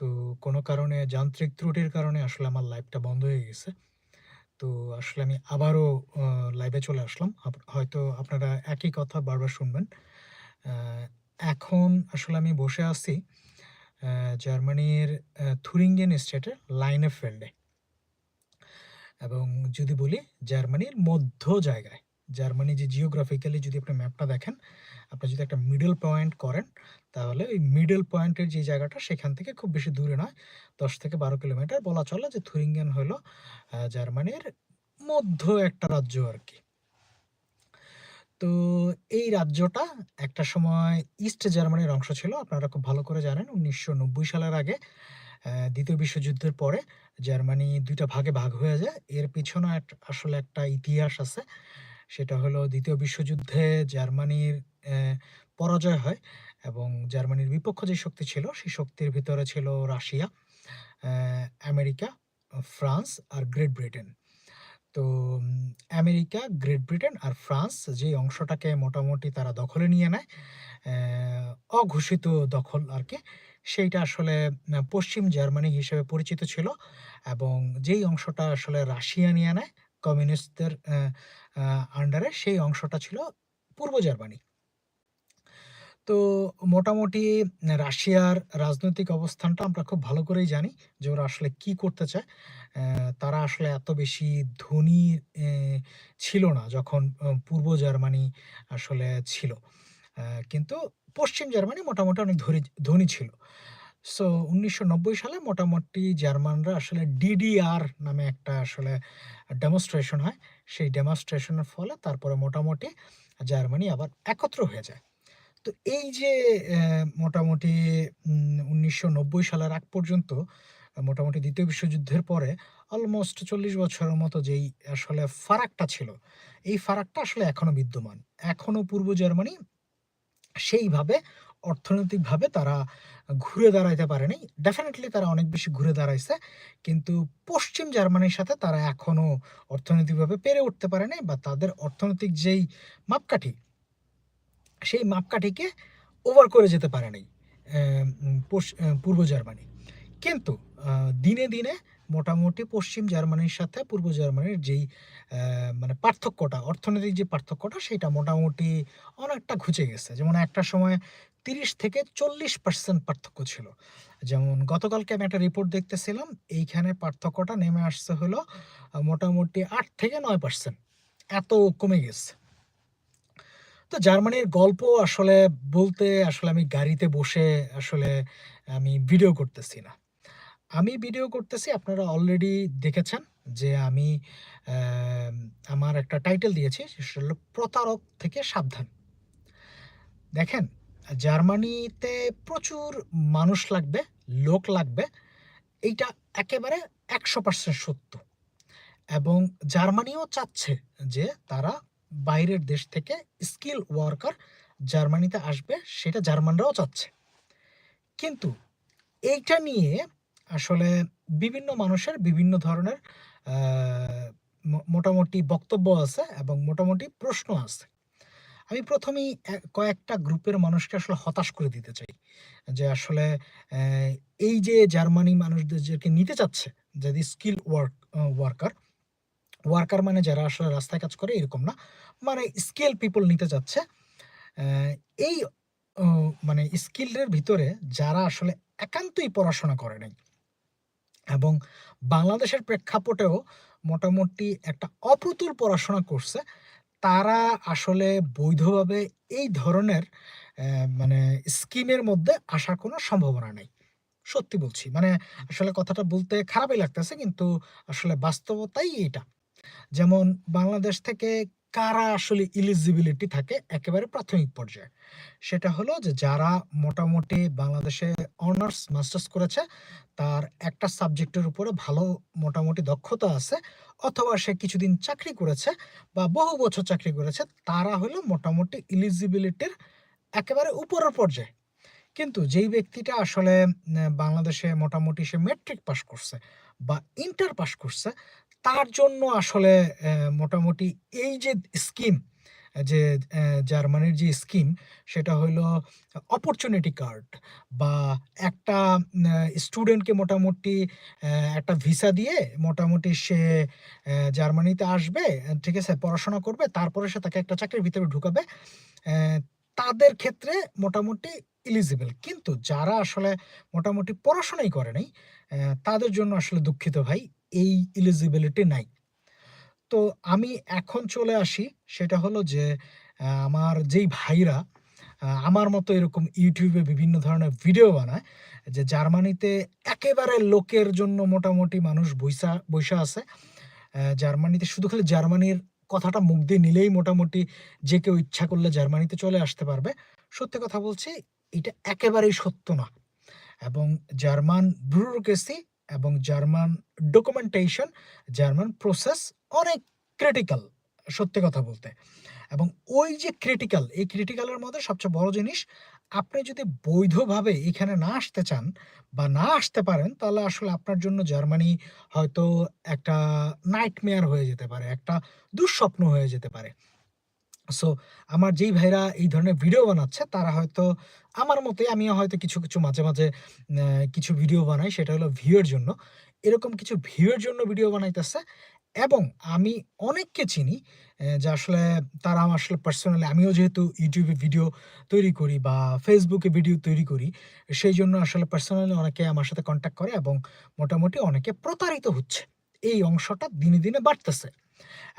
তো কোনো কারণে যান্ত্রিক ত্রুটির কারণে আসলে আমার লাইভটা বন্ধ হয়ে গেছে। তো আসলে আমি আবারও লাইভে চলে আসলাম। হয়তো আপনারা একই কথা বারবার শুনবেন। এখন আসলে আমি বসে আছি জার্মানির থুরিঙ্গেন স্টেটের লাইনেফেল্ডে। এবং যদি বলি, জার্মানির মধ্য জায়গায়। জার্মানি যে জিওগ্রাফিক্যালি যদি আপনি ম্যাপটা দেখেন, আপনি যদি একটা মিডল পয়েন্ট করেন, তাহলে ওই মিডল পয়েন্টের যে জায়গাটা সেখান থেকে খুব বেশি দূরে নয়। ১০ থেকে ১২ কিলোমিটার বলা চলে যে থুরিঙ্গেন হলো জার্মানির মধ্য একটা রাজ্য আর কি তো এই রাজ্যটা একটা সময় ইস্ট জার্মানির অংশ ছিল। আপনারা খুব ভালো করে জানেন ১৯৯০ সালের আগে দ্বিতীয় বিশ্বযুদ্ধের পরে জার্মানি দুইটা ভাগে ভাগ হয়ে যায়। এর পেছনে আসলে একটা ইতিহাস আছে। সেটা হলো দ্বিতীয় বিশ্বযুদ্ধে জার্মানির পরাজয় হয় এবং জার্মানির বিপক্ষ যে শক্তি ছিল, সেই শক্তির ভিতরে ছিল রাশিয়া, আমেরিকা, ফ্রান্স আর গ্রেট ব্রিটেন। তো আমেরিকা, গ্রেট ব্রিটেন আর ফ্রান্স যেই অংশটাকে মোটামুটি তারা দখলে নিয়ে নেয়, অঘোষিত দখল আর কি সেইটা আসলে পশ্চিম জার্মানি হিসেবে পরিচিত ছিল এবং যেই অংশটা আসলে রাশিয়া নিয়ে নেয় কমিউনিস্টদের আন্ডারে সেই অংশটা ছিল পূর্ব জার্মানি। তো মোটামুটি রাশিয়ার রাজনৈতিক অবস্থানটা আমরা খুব ভালো করেই জানি যে ওরা আসলে কি করতে চায়। তারা আসলে এত বেশি ধনী ছিল না যখন পূর্ব জার্মানি আসলে ছিল। কিন্তু পশ্চিম জার্মানি মোটামুটি অনেক ধনী ছিল। সো ১৯৯০ সালে মোটামুটি জার্মানরা আসলে ডিডিআর নামে একটা আসলে ডেমনস্ট্রেশন হয়। সেই ডেমনস্ট্রেশন এর ফলে তারপরে মোটামুটি জার্মানি আবার একত্র হয়ে যায়। তো এই যে মোটামুটি উনিশশো ১৯৯০ সালের আগ পর্যন্ত মোটামুটি দ্বিতীয় বিশ্বযুদ্ধের পরে অলমোস্ট ৪০ বছরের মতো যেই আসলে ফারাকটা ছিল, এই ফারাকটা আসলে এখনও বিদ্যমান। এখনও পূর্ব জার্মানি সেইভাবে অর্থনৈতিকভাবে তারা ঘুরে দাঁড়াইতে পারেনি। ডেফিনেটলি তারা অনেক বেশি ঘুরে দাঁড়াইছে। কিন্তু পশ্চিম জার্মানির সাথে তারা এখনও অর্থনৈতিকভাবে পেরে উঠতে পারে নাই বা তাদের অর্থনৈতিক যেই মাপকাঠি সেই মাপকাঠিকে ওভার করে যেতে পারে নাই অ্যা উম পশ অ্যা পূর্ব জার্মানি। কিন্তু দিনে, দিনে মোটামুটি পশ্চিম জার্মানির সাথে পূর্ব জার্মানির যেই মানে পার্থক্যটা, অর্থনৈতিক যে পার্থক্যটা সেটা মোটামুটি অনেকটা ঘুচে গেছে। যেমন একটা সময় ৩০ থেকে ৪০% পার্থক্য ছিল। যেমন গতকালকে আমি একটা রিপোর্ট দেখতেছিলাম, এইখানে পার্থক্যটা নেমে আসছে হলো মোটামুটি আট থেকে নয় পার্সেন্ট এত কমে গেছে। তো জার্মানির গল্প আসলে বলতে আসলে আমি গাড়িতে বসে আসলে আমি ভিডিও করতেছি না। আমি ভিডিও করতেছি আপনারা অলরেডি দেখেছেন যে আমি আমার একটা টাইটেল দিয়েছি সেটা হলো "প্রতারক থেকে সাবধান।" দেখেন জার্মানিতে প্রচুর মানুষ লাগবে, লোক লাগবে। এইটা একেবারে ১০০% সত্য। এবং জার্মানিও চাচ্ছে যে তারা বাইরের দেশ থেকে স্কিল ওয়ার্কার জার্মানিতে আসবে, সেটা জার্মানরাও চাচ্ছে। কিন্তু এইটা নিয়ে আসলে বিভিন্ন মানুষের বিভিন্ন ধরনের মোটামুটি বক্তব্য আছে এবং মোটামুটি প্রশ্ন আছে। আমি ১ম এই কয়েকটা গ্রুপের মানুষকে আসলে হতাশ করে দিতে চাই। যে আসলে এই যে জার্মানি মানুষদের মানুষদেরকে নিতে চাচ্ছে, যদি স্কিল ওয়ার্ক ওয়ার্কার, ওয়ার্কার মানে যারা আসলে রাস্তায় কাজ করে এরকম না। মানে স্কিল পিপল নিতে চাচ্ছে। এই মানে স্কিলের ভিতরে যারা আসলে একান্তই পড়াশোনা করে নাই। এবং বাংলাদেশের প্রেক্ষাপটেও মোটামুটি একটা অপ্রতুল পড়াশোনা করছে। তারা আসলে বৈধভাবে এই ধরনের মানে স্কিমের মধ্যে আসার কোনো সম্ভাবনা নেই সত্যি বলছি। মানে আসলে কথাটা বলতে খারাপই লাগতেছে কিন্তু আসলে বাস্তবতাই এটা। যেমন বাংলাদেশ থেকে কারা আসলে ইলিজিবিলিটি থাকে একেবারে প্রাথমিক পর্যায়ে। সেটা হলো যে যারা মোটামুটি বাংলাদেশে অনার্স, মাস্টার্স করেছে, তার একটা সাবজেক্টের উপরে ভালো মোটামুটি দক্ষতা আছে অথবা সে কিছুদিন চাকরি করেছে বা বহু বছর চাকরি করেছে, তারা হলো মোটামুটি ইলিজিবিলিটির একেবারে উপরের পর্যায়ে। কিন্তু যেই ব্যক্তিটা আসলে বাংলাদেশে মোটামুটি সে মেট্রিক পাশ করছে বা ইন্টার পাশ করছে, তার জন্য আসলে মোটামুটি এই যে স্কিম যে জার্মানির যে স্কিম সেটা হলো অপরচুনিটি কার্ড বা একটা স্টুডেন্টকে মোটামুটি একটা ভিসা দিয়ে মোটামুটি সে জার্মানিতে আসবে, ঠিক আছে? পড়াশোনা করবে। তারপরে সে তাকে একটা চাকরির ভিতরে ঢুকাবে। তাদের ক্ষেত্রে মোটামুটি এলিজিবল। কিন্তু যারা আসলে মোটামুটি পড়াশোনাই করে নাই, তাদের জন্য আসলে দুঃখিত ভাই, এই ইলিজিবিলিটি নাই। তো আমি এখন চলে আসি সেটা হলো যে আমার যেই ভাইরা আমার মতো এরকম ইউটিউবে বিভিন্ন ধরনের ভিডিও বানায় যে জার্মানিতে একেবারে লোকের জন্য মোটামুটি মানুষ বইসা বইসা আছে। জার্মানিতে শুধু খালি জার্মানির কথাটা মুখ দিয়ে নিলেই মোটামুটি যে কেউ ইচ্ছা করলে জার্মানিতে চলে আসতে পারবে। সত্যি কথা বলছি, এটা একেবারেই সত্য না। এবং জার্মান ব্যুরোক্রেসি এবং জার্মান ডকুমেন্টেশন, জার্মান প্রসেস অনেক ক্রিটিক্যাল সত্যি কথা বলতে। এবং ওই যে ক্রিটিক্যাল, এই ক্রিটিক্যালের মধ্যে সবচেয়ে বড় জিনিস আপনি যদি বৈধভাবে এখানে না আসতে চান বা না আসতে পারেন তাহলে আসলে আপনার জন্য জার্মানি হয়তো একটা নাইটমেয়ার হয়ে যেতে পারে, একটা দুঃস্বপ্ন হয়ে যেতে পারে। সো আমার যেই ভাইরা এই ধরনের ভিডিও বানাচ্ছে তারা হয়তো আমার মতে আমিও হয়তো কিছু, কিছু মাঝে, মাঝে কিছু ভিডিও বানাই সেটা হলো ভিউ এর জন্য। এরকম কিছু ভিউ এর জন্য ভিডিও বানাইতেছে এবং আমি অনেককে চিনি যে আসলে তারা আমার আসলে পার্সোনালি আমিও যেহেতু ইউটিউবে ভিডিও তৈরি করি বা ফেসবুকে ভিডিও তৈরি করি, সেই জন্য আসলে পার্সোনালি অনেকে আমার সাথে কনট্যাক্ট করে এবং মোটামুটি অনেকে প্রতারিত হচ্ছে। এই অংশটা দিনে, দিনে বাড়তেছে।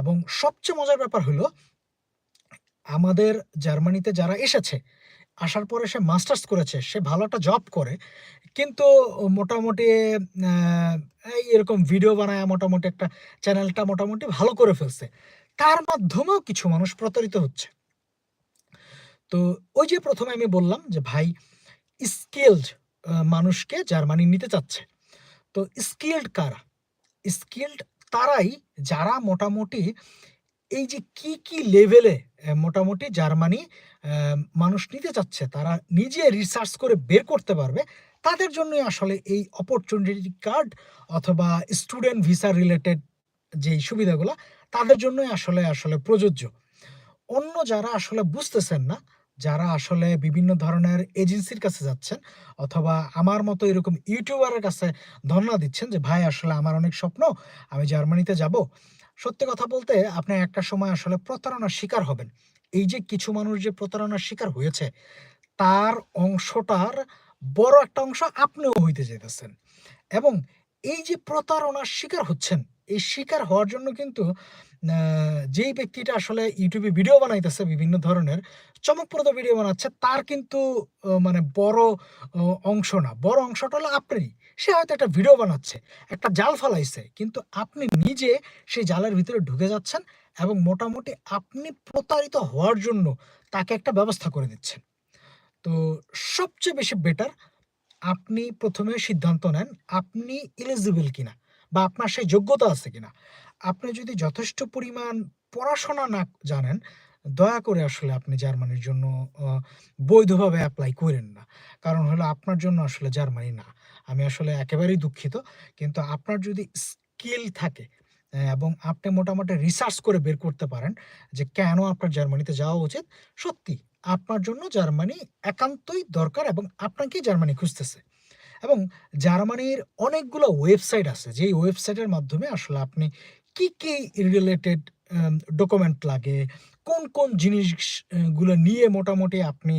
এবং সবচেয়ে মজার ব্যাপার হলো আমাদের জার্মানিতে যারা এসেছে, আসার পরে সে মাস্টার্স করেছে, সে ভালো একটা জব করে। কিন্তু মোটামুটি এই এরকম ভিডিও বানায় মোটামুটি একটা চ্যানেলটা মোটামুটি ভালো করে ফেলছে। তার মাধ্যমেও কিছু মানুষ প্রতারিত হচ্ছে। তো ওই যে প্রথমে আমি বললাম যে ভাই স্কিলড মানুষকে জার্মানি নিতে চাচ্ছে। তো স্কিলড কারা? স্কিল্ড তারাই যারা মোটামুটি এই যে কি, কি লেভেলে মোটামুটি জার্মানি মানুষ নিতে চাচ্ছে, তারা নিজে রিসার্চ করে বের করতে পারবে। তাদের জন্যই আসলে এই অপরচুনিটি কার্ড অথবা স্টুডেন্ট ভিসা রিলেটেড যেই সুবিধাগুলা তাদের জন্যই আসলে, আসলে প্রযোজ্য। অন্য যারা আসলে বুঝতেছেন না, যারা আসলে বিভিন্ন ধরনের এজেন্সির কাছে যাচ্ছেন অথবা আমার মতো এরকম ইউটিউবারের কাছে ধরনা দিচ্ছেন যে ভাই আসলে আমার অনেক স্বপ্ন, আমি জার্মানিতে যাব। সত্যি কথা বলতে আপনি একটা সময় আসলে প্রতারণার শিকার হবেন। এই যে কিছু মানুষ যে প্রতারণার শিকার হয়েছে, তার অংশটার বড় একটা অংশ আপনিও হইতে যাইতেছেন। এবং এই যে প্রতারণার শিকার হচ্ছেন, এই শিকার হওয়ার জন্য কিন্তু যেই ব্যক্তিটা আসলে ইউটিউবে ভিডিও বানাইতেছে বিভিন্ন ধরনের চমকপ্রদ ভিডিও বানাচ্ছে তার কিন্তু মানে বড় অংশ না। বড় অংশটা হলো আপনারই। সে হয়তো একটা ভিডিও বানাচ্ছে, একটা জাল ফালাইছে। কিন্তু আপনি নিজে সেই জালের ভিতরে ঢুকে যাচ্ছেন এবং মোটামুটি আপনি প্রতারিত হওয়ার জন্য তাকে একটা ব্যবস্থা করে দিচ্ছেন। তো সবচেয়ে বেশি বেটার আপনি প্রথমে সিদ্ধান্ত নেন আপনি এলিজিবল কিনা বা আপনার সেই যোগ্যতা আছে কিনা। আপনি যদি যথেষ্ট পরিমাণ পড়াশোনা না জানেন, দয়া করে আসলে আপনি জার্মানির জন্য বৈধভাবে অ্যাপ্লাই করেন না। কারণ হলো আপনার জন্য আসলে জার্মানি না। আমি আসলে একেবারেই দুঃখিত। কিন্তু আপনার যদি স্কিল থাকে এবং আপনি মোটামুটি রিসার্চ করে বের করতে পারেন যে কেন আপনার জার্মানিতে যাওয়া উচিত, সত্যি আপনার জন্য জার্মানি একান্তই দরকার এবং আপনাকেই জার্মানি খুঁজতেছে। এবং জার্মানির অনেকগুলো ওয়েবসাইট আছে যেই ওয়েবসাইটের মাধ্যমে আসলে আপনি কি, কি রিলেটেড ডকুমেন্ট লাগে, কোন, কোন জিনিসগুলো নিয়ে মোটামুটি আপনি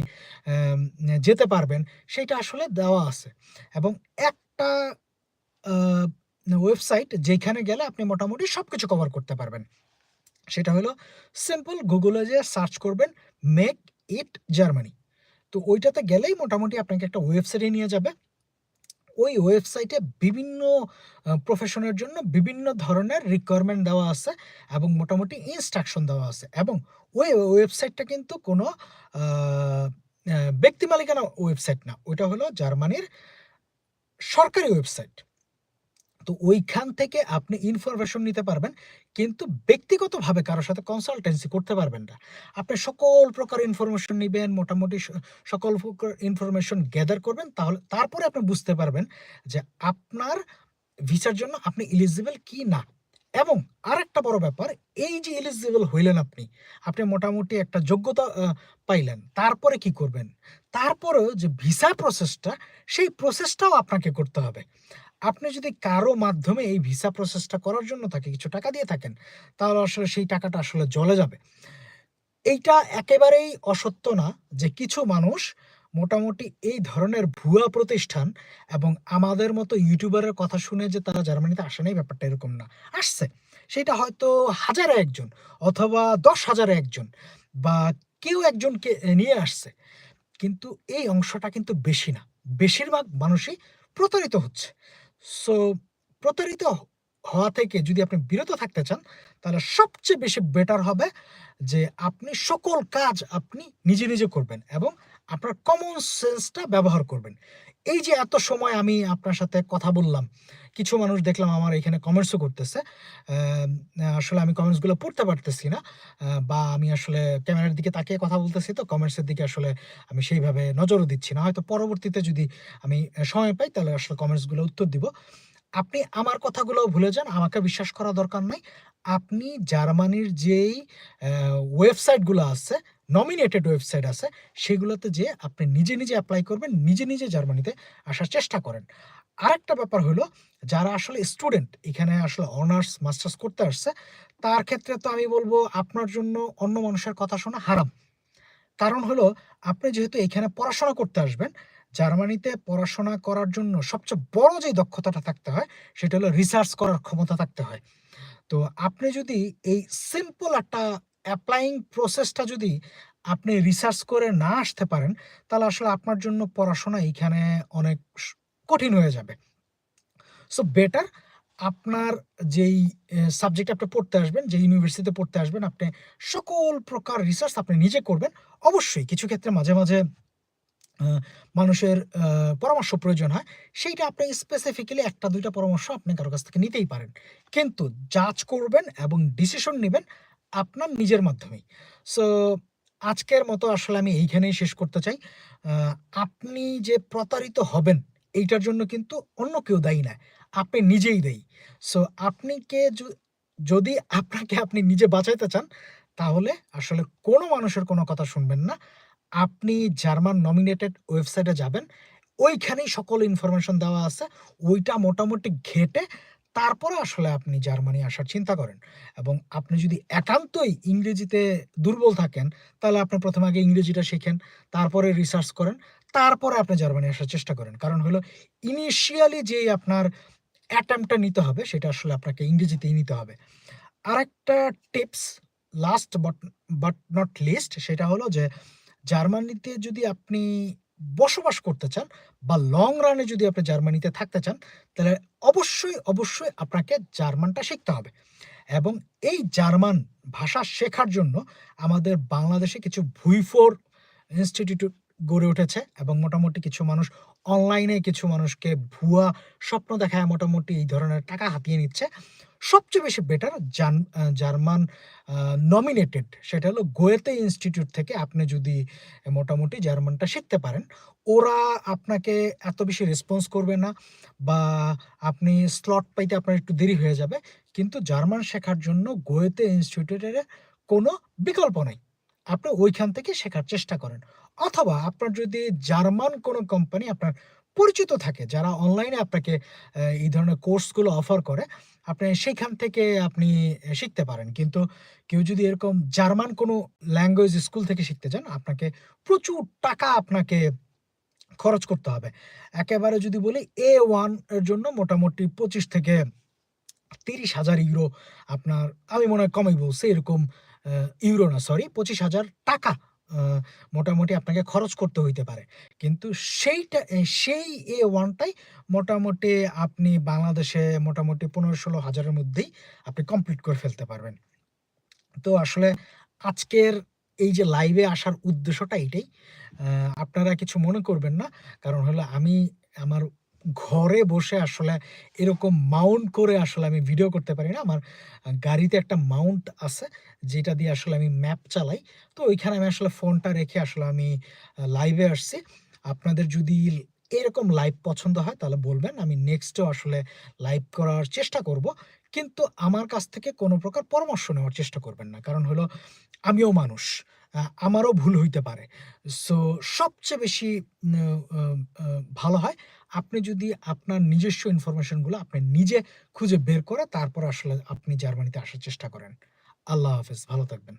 যেতে পারবেন সেইটা আসলে দেওয়া আছে। এবং একটা ওয়েবসাইট যেখানে গেলে আপনি মোটামুটি সব কিছু কভার করতে পারবেন। সেটা হলো সিম্পল গুগলে যেয়ে সার্চ করবেন মেক ইট জার্মানি। তো ওইটাতে গেলেই মোটামুটি আপনাকে একটা ওয়েবসাইটে নিয়ে যাবে। ওই ওয়েবসাইটে বিভিন্ন প্রফেশনের জন্য বিভিন্ন ধরনের রিকোয়ারমেন্ট দেওয়া আছে এবং মোটামুটি ইনস্ট্রাকশন দেওয়া আছে। এবং ওই ওয়েবসাইটটা কিন্তু কোনো ব্যক্তি মালিকানা ওয়েবসাইট না। ওইটা হলো জার্মানির সরকারি ওয়েবসাইট। তো ওইখান থেকে আপনি ইনফরমেশন নিতে পারবেন। কিন্তু ব্যক্তিগতভাবে কারোর সাথে কনসালটেন্সি করতে পারবেন না। আপনি সকল প্রকার ইনফরমেশন নেবেন মোটামুটি সকল প্রকার ইনফরমেশন গ্যাদার করবেন। তাহলে তারপরে আপনি বুঝতে পারবেন যে আপনার ভিসার জন্য আপনি এলিজিবল কি না। এবং আরেকটা বড় ব্যাপার এই যে এলিজিবল হইলেন আপনি, আপনি মোটামুটি একটা যোগ্যতা পাইলেন। তারপরে কি করবেন? তারপরেও যে ভিসা প্রসেসটা, সেই প্রসেসটাও আপনাকে করতে হবে। আপনি যদি কারও মাধ্যমে এই ভিসা প্রসেসটা করার জন্য তাকে কিছু টাকা দিয়ে থাকেন, তাহলে আসলে সেই টাকাটা আসলে জলে যাবে। এইটা একেবারেই অসত্য না যে কিছু মানুষ মোটামুটি এই ধরনের ভুয়া প্রতিষ্ঠান এবং আমাদের মতো ইউটিউবারের কথা শুনে যে তারা জার্মানিতে আসে নাই ব্যাপারটা এরকম না। আসছে। সেটা হয়তো হাজারে একজন অথবা ১০ হাজারে একজন বা কেউ একজনকে নিয়ে আসছে। কিন্তু এই অংশটা কিন্তু বেশি না। বেশিরভাগ মানুষই প্রতারিত হচ্ছে। সো প্রতারিত হওয়া থেকে যদি আপনি বিরত থাকতে চান, তাহলে সবচেয়ে বেশি বেটার হবে যে আপনি সকল কাজ আপনি নিজে, নিজে করবেন এবং আপনার কমন সেন্সটা ব্যবহার করবেন। এই যে এত সময় আমি আপনার সাথে কথা বললাম, কিছু মানুষ দেখলাম আমার এখানে কমেন্টসও করতেছে। আসলে আমি কমেন্টসগুলো পড়তে পারতেছি না। বা আমি আসলে ক্যামেরার দিকে তাকিয়ে কথা বলতেছি তো কমেন্টসের দিকে আসলে আমি সেইভাবে নজরও দিচ্ছি না। হয়তো পরবর্তীতে যদি আমি সময় পাই তাহলে আসলে কমেন্টসগুলো উত্তর দিব। আপনি আমার কথাগুলোও ভুলে যান, আমাকে বিশ্বাস করা দরকার নাই। আপনি জার্মানির যেই ওয়েবসাইটগুলো আছে, নমিনেটেড ওয়েবসাইট আছে, সেগুলোতে যেয়ে আপনি নিজে, নিজে অ্যাপ্লাই করবেন, নিজে, নিজে জার্মানিতে আসার চেষ্টা করেন। আরেকটা ব্যাপার হলো যারা আসলে স্টুডেন্ট, এখানে আসলে অনার্স, মাস্টার্স করতে আসছে, তার ক্ষেত্রে তো আমি বলব আপনার জন্য অন্য মানুষের কথা শোনা হারাম। কারণ হলো আপনি যেহেতু এখানে পড়াশোনা করতে আসবেন, জার্মানিতে পড়াশোনা করার জন্য সবচেয়ে বড় যে দক্ষতাটা থাকতে হয়, সেটা হলো রিসার্চ করার ক্ষমতা থাকতে হয়। তো আপনি যদি এই সিম্পল একটা অ্যাপ্লাইং প্রসেসটা যদি আপনি রিসার্চ করে না আসতে পারেন, তাহলে আসলে আপনার জন্য পড়াশোনা এইখানে অনেক কঠিন হয়ে যাবে। সো বেটার আপনার যেই সাবজেক্টে আপনি পড়তে আসবেন, যে ইউনিভার্সিটিতে পড়তে আসবেন, আপনি সকল প্রকার রিসার্চ আপনি নিজে করবেন। অবশ্যই কিছু ক্ষেত্রে মাঝে, মাঝে মানুষের পরামর্শ প্রয়োজন হয়। সেইটা আপনি স্পেসিফিক্যালি একটা দুইটা পরামর্শ আপনি কারও কাছ থেকে নিতেই পারেন। কিন্তু জাজ করবেন এবং ডিসিশন নেবেন আপনার নিজের মাধ্যমেই। সো আজকের মতো আসলে আমি এইখানেই শেষ করতে চাই। আপনি যে প্রতারিত হবেন, এইটার জন্য কিন্তু অন্য কেউ দায়ী না। আপনি নিজেই দায়ী। সো আপনি কে যদি আপনাকে আপনি নিজে বাঁচাইতে চান, তাহলে আসলে কোনো মানুষের কোনো কথা শুনবেন না। আপনি জার্মান নমিনেটেড ওয়েবসাইটে যাবেন। ওইখানেই সকল ইনফরমেশন দেওয়া আছে। ওইটা মোটামুটি ঘেঁটে তারপরে আসলে আপনি জার্মানি আসার চিন্তা করেন। এবং আপনি যদি একান্তই ইংরেজিতে দুর্বল থাকেন, তাহলে আপনি প্রথমে আগে ইংরেজিটা শেখেন তারপরে রিসার্চ করেন, তারপরে আপনি জার্মানি আসার চেষ্টা করেন। কারণ হলো ইনিশিয়ালি যেই আপনার অ্যাটেম্পটা নিতে হবে, সেটা আসলে আপনাকে ইংরেজিতেই নিতে হবে। আরেকটা tips last but but not least সেটা হলো যে জার্মানিতে যদি আপনি বসবাস করতে চান বা লং রানে যদি আপনি জার্মানিতে থাকতে চান, তাহলে অবশ্যই, অবশ্যই আপনাকে জার্মানটা শিখতে হবে। এবং এই জার্মান ভাষা শেখার জন্য আমাদের বাংলাদেশে কিছু ভুইফোর ইনস্টিটিউট গড়ে উঠেছে এবং মোটামুটি কিছু মানুষ অনলাইনে কিছু মানুষকে ভুয়া স্বপ্ন দেখায় মোটামুটি এই ধরনের টাকা হাতিয়ে নিচ্ছে। সবচেয়ে বেশি বেটার জান জার্মান নমিনেটেড সেটা হলো গোয়েতে ইনস্টিটিউট থেকে আপনি যদি মোটামুটি জার্মানটা শিখতে পারেন, ওরা আপনাকে এত বেশি রেসপন্স করবে না বা আপনি স্লট পাইতে আপনার একটু দেরি হয়ে যাবে। কিন্তু জার্মান শেখার জন্য গোয়েতে ইনস্টিটিউটের কোনো বিকল্প নেই আপনি ওইখান থেকে শেখার চেষ্টা করেন। অথবা আপনার যদি জার্মান কোনো কোম্পানি আপনার পরিচিত থাকে, যারা অনলাইনে আপনাকে এই ধরনের কোর্সগুলো অফার করে, আপনি সেইখান থেকে আপনি শিখতে পারেন। কিন্তু কেউ যদি এরকম জার্মান কোনো ল্যাঙ্গুয়েজ স্কুল থেকে শিখতে চান, আপনাকে প্রচুর টাকা আপনাকে খরচ করতে হবে। একেবারে যদি বলি এ ওয়ানের জন্য মোটামুটি ২৫ থেকে ৩০,০০০ ইউরো আপনার আমি মনে হয় কমই বলছি এরকম ইউরো না সরি ৳২৫,০০০ আ মোটামুটি আপনাকে খরচ করতে হইতে পারে। কিন্তু সেইটা সেই A1 টাই মোটামুটি আপনি বাংলাদেশে মোটামুটি ১৫-১৬ হাজারের মধ্যেই আপনি কমপ্লিট করে ফেলতে পারবেন। তো আসলে আজকের এই যে লাইভে আসার উদ্দেশ্যটা এইটাই। আ আপনারা কিছু মনে করবেন না। কারণ হলো আমি, আমার ঘরে বসে আসলে এরকম মাউন্ট করে আসলে আমি ভিডিও করতে পারি না। আমার গাড়িতে একটা মাউন্ট আছে, যেটা দিয়ে আসলে আমি ম্যাপ চালাই। তো ওইখানে আমি আসলে ফোনটা রেখে আসলে আমি লাইভে আসছি। আপনাদের যদি এরকম লাইভ পছন্দ হয় তাহলে বলবেন। আমি নেক্সটও আসলে লাইভ করার চেষ্টা করব। কিন্তু আমার কাছ থেকে কোনো প্রকার পরামর্শ নেওয়ার চেষ্টা করবেন না। কারণ হলো আমিও মানুষ। আমারও ভুল হইতে পারে। সো সবচেয়ে বেশি ভালো হয় আপনি যদি আপনার নিজস্ব ইনফরমেশনগুলো আপনি নিজে খুঁজে বের করে তারপর আসলে আপনি জার্মানিতে আসার চেষ্টা করেন। আল্লাহ হাফেজ। ভালো থাকবেন।